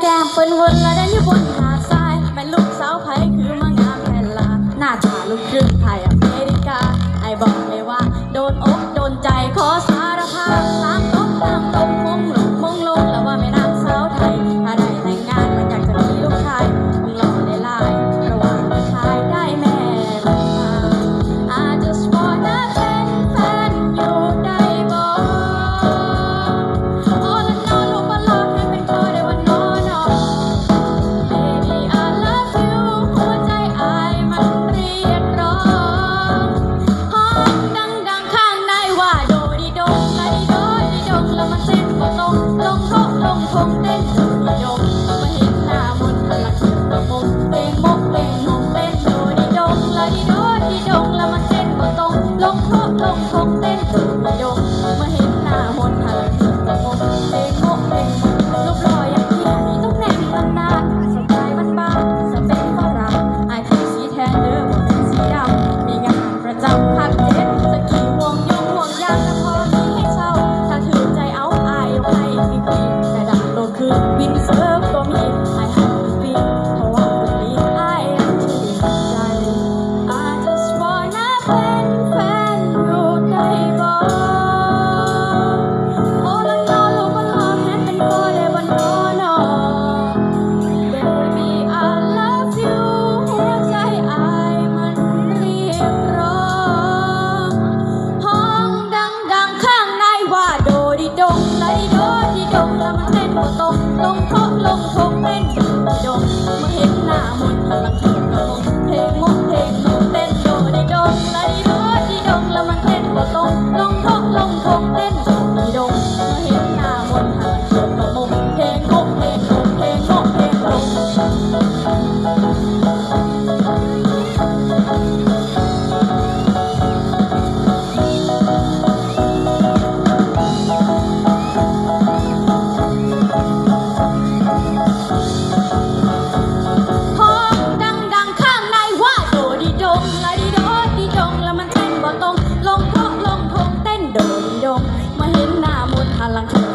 แก้มเป็นวนละเด่นอยู่บนหาดทรายแม่นลูกสาวไผคือมางามแผ่นลาหน้าตาลูกครึ่งไทย 怎么 ดงไหนน้อที่ดงแล้วมันเต้นบ่ตรงตรงเพราะลงทงเต้น lang